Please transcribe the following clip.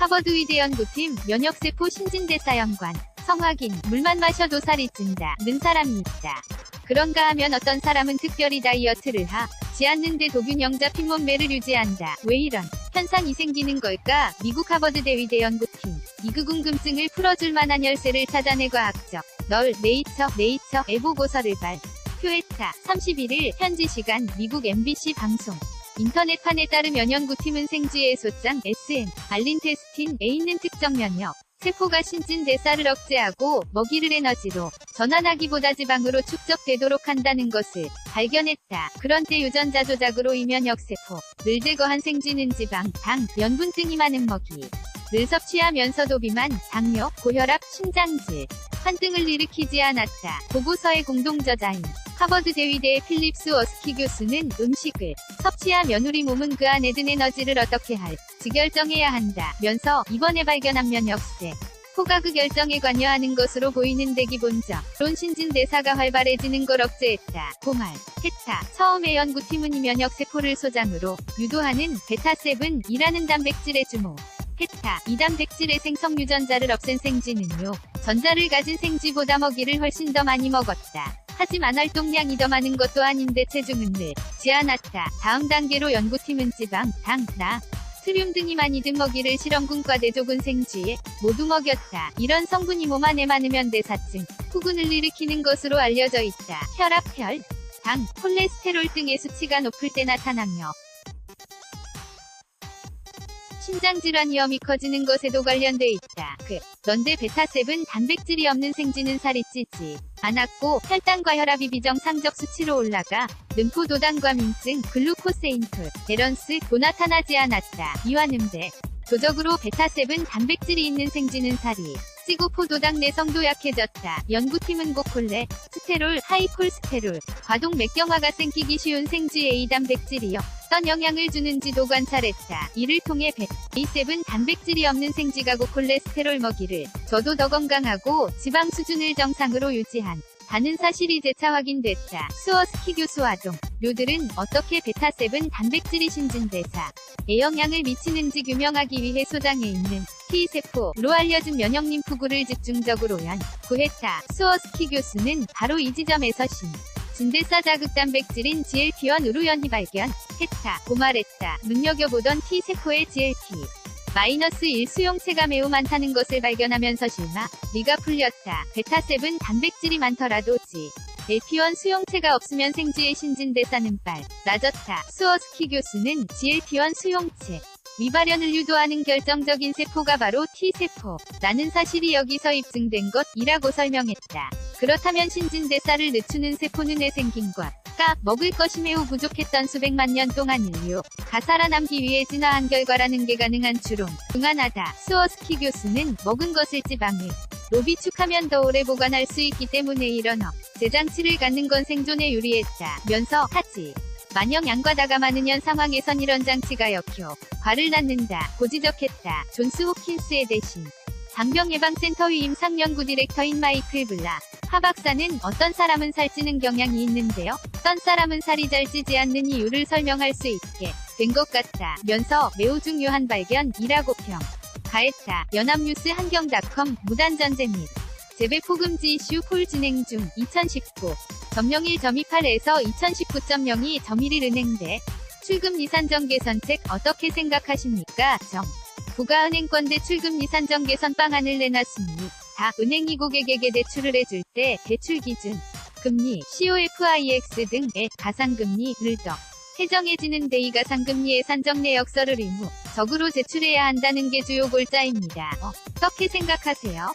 하버드 의대 연 구팀 면역세포 신진대사 연관 성확인 물만 마셔도 살이 찐다.는 사람이 있다. 그런가 하면 어떤 사람은 특별히 다이어트를 하지 않는데 도균형 잡힌 몸매를 유지한다. 왜 이런 현상이 생기는 걸까? 미국 하버드대 의대 연구팀 이그 궁금증을 풀어줄 만한 열쇠를 찾아내 과학적 널 네이처 네이처 에 보 고서를 발표했다. 31일 현지 시간 미국 MBC 방송 인터넷판에 따르면 연구팀은 생쥐의 소장 SM, 알린테스틴에 있는 특정 면역, 세포가 신진 대사를 억제하고 먹이를 에너지로 전환하기보다 지방으로 축적되도록 한다는 것을 발견했다. 그런 때 유전자 조작으로 이 면역세포를 제거한 생쥐는 지방, 당, 염분 등이 많은 먹이. 를 섭취하면서도 비만, 당뇨, 고혈압, 심장질, 환 등을 일으키지 않았다. 보고서의 공동 저자인 하버드 대위대의 필립스 워스키 교수는 음식을 섭취하면 우리 몸은 그 안에 든 에너지를 어떻게 할지 결정해야 한다. 면서 이번에 발견한 면역세 포가 그 결정에 관여하는 것으로 보이는데 기본적론 신진대사가 활발해지는 걸 억제했다. 고말, 했다. 처음에 연구팀은 이 면역세포를 소장으로 유도하는 베타세븐이라는 단백질의 주목. 했다. 이 단백질의 생성 유전자를 없앤 생쥐는요. 전자를 가진 생쥐보다 먹이를 훨씬 더 많이 먹었다. 하지만 활동량이 더 많은 것도 아닌데 체중은 늘 지 않았다. 다음 단계로 연구팀은 지방, 당, 나, 트륨 등이 많이 든 먹이를 실험군과 대 조군 생쥐에 모두 먹였다. 이런 성분이 몸 안에 많으면 대사증, 후군을 일으키는 것으로 알려져 있다. 혈압, 혈, 당, 콜레스테롤 등의 수치가 높을 때 나타나며 심장질환 위험이 커지는 것에도 관련돼 있다. 그, 런데 베타셉은 단백질이 없는 생쥐는 살이 찌지 않았고 혈당과 혈압이 비정상적 수치로 올라가 림포도당과 민증, 글루코세인톨, 베런스 도 나타나지 않았다. 이완음대 도적으로 베타셉은 단백질이 있는 생쥐는 살이 찌고 포도당 내성도 약해졌다. 연구팀은 고콜레, 스테롤, 하이콜스테롤, 과동 맥경화가 생기기 쉬운 생쥐 A 단백질이요. 어떤 영향을 주는지도 관찰했다. 이를 통해 배, A7 단백질이 없는 생쥐가 고 콜레스테롤 먹이를 저도 더 건강하고 지방 수준을 정상으로 유지한 다는 사실이 재차 확인됐다. 스워스키 교수와 동료들은 어떻게 베타7 단백질이 신진대사 에 영향을 미치는지 규명하기 위해 소장에 있는 T세포로 알려진 면역림프구를 집중적으로 연구했다. 스워스키 교수는 바로 이 지점에서 신 진대사 자극 단백질인 GLP-1 우루연이 발견 했다. 고말했다. 눈여겨보던 T세포의 GLP. 마이너스 1 수용체가 매우 많다는 것을 발견하면서 실마, 리가 풀렸다. 베타7 단백질이 많더라도 G. LP1 수용체가 없으면 생쥐의 신진대사는 빨, 낮았다. 수어스키 교수는 GLP1 수용체, 위발현을 유도하는 결정적인 세포가 바로 T세포, 라는 사실이 여기서 입증된 것이라고 설명했다. 그렇다면 신진대사를 늦추는 세포는 왜 생긴 것? 가 먹을 것이 매우 부족했던 수백만 년 동안 인류 가 살아남기 위해 진화한 결과라는 게 가능한 추론. 중한하다. 스워스키 교수는 먹은 것을 지방을 로 비축하면 더 오래 보관할 수 있기 때문에 이런 억제장치를 갖는 건 생존에 유리했다. 면서 하지. 만영 양과 다가 많으년 상황에선 이런 장치가 역효. 과를 낳는다. 고지적했다. 존스 호킨스의 대신. 장병예방센터 위임 상연구 디렉터인 마이클 블라. 하 박사는 어떤 사람은 살찌는 경향이 있는데요. 어떤 사람은 살이 잘 찌지 않는 이유를 설명할 수 있게 된 것 같다. 면서 매우 중요한 발견이라고 평. 가했다. 연합뉴스 한경닷컴 무단전제 및 재배 포금지 이슈 폴 진행 중 2019 점령 1.28에서 2019.02 점일일 은행대 출금 이산정 개선책 어떻게 생각하십니까? 정. 부가은행권 대 출금 이산정 개선 방안을 내놨으니 다 은행이 고객에게 대출을 해줄 때 대출 기준, 금리, COFIX 등의 가상금리를 더 해정해지는 데이 가상금리의 산정 내역서를 의무 적으로 제출해야 한다는 게 주요 골자입니다. 어떻게 생각하세요?